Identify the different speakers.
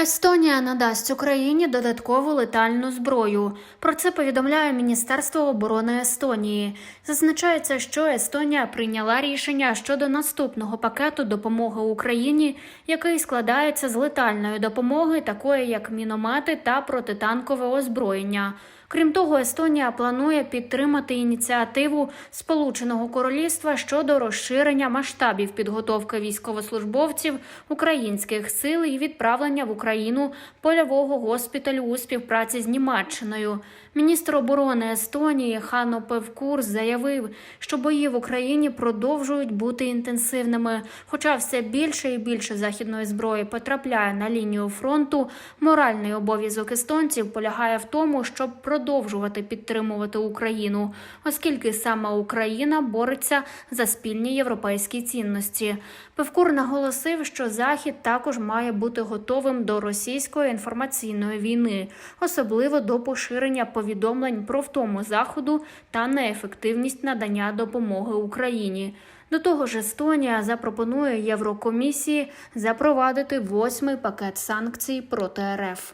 Speaker 1: Естонія надасть Україні додаткову летальну зброю. Про це повідомляє Міністерство оборони Естонії. Зазначається, що Естонія прийняла рішення щодо наступного пакету допомоги Україні, який складається з летальної допомоги, такої як міномети та протитанкове озброєння. Крім того, Естонія планує підтримати ініціативу Сполученого Королівства щодо розширення масштабів підготовки військовослужбовців українських сил і відправлення в Україну польового госпіталю у співпраці з Німеччиною. Міністр оборони Естонії Хано Певкур заявив, що бої в Україні продовжують бути інтенсивними. Хоча все більше і більше західної зброї потрапляє на лінію фронту, моральний обов'язок естонців полягає в тому, щоб продовжувати підтримувати Україну, оскільки саме Україна бореться за спільні європейські цінності. Певкур наголосив, що Захід також має бути готовим до російської інформаційної війни, особливо до поширення повідомлень про втому заходу та неефективність надання допомоги Україні. До того ж, Естонія запропонує Єврокомісії запровадити восьмий пакет санкцій проти РФ.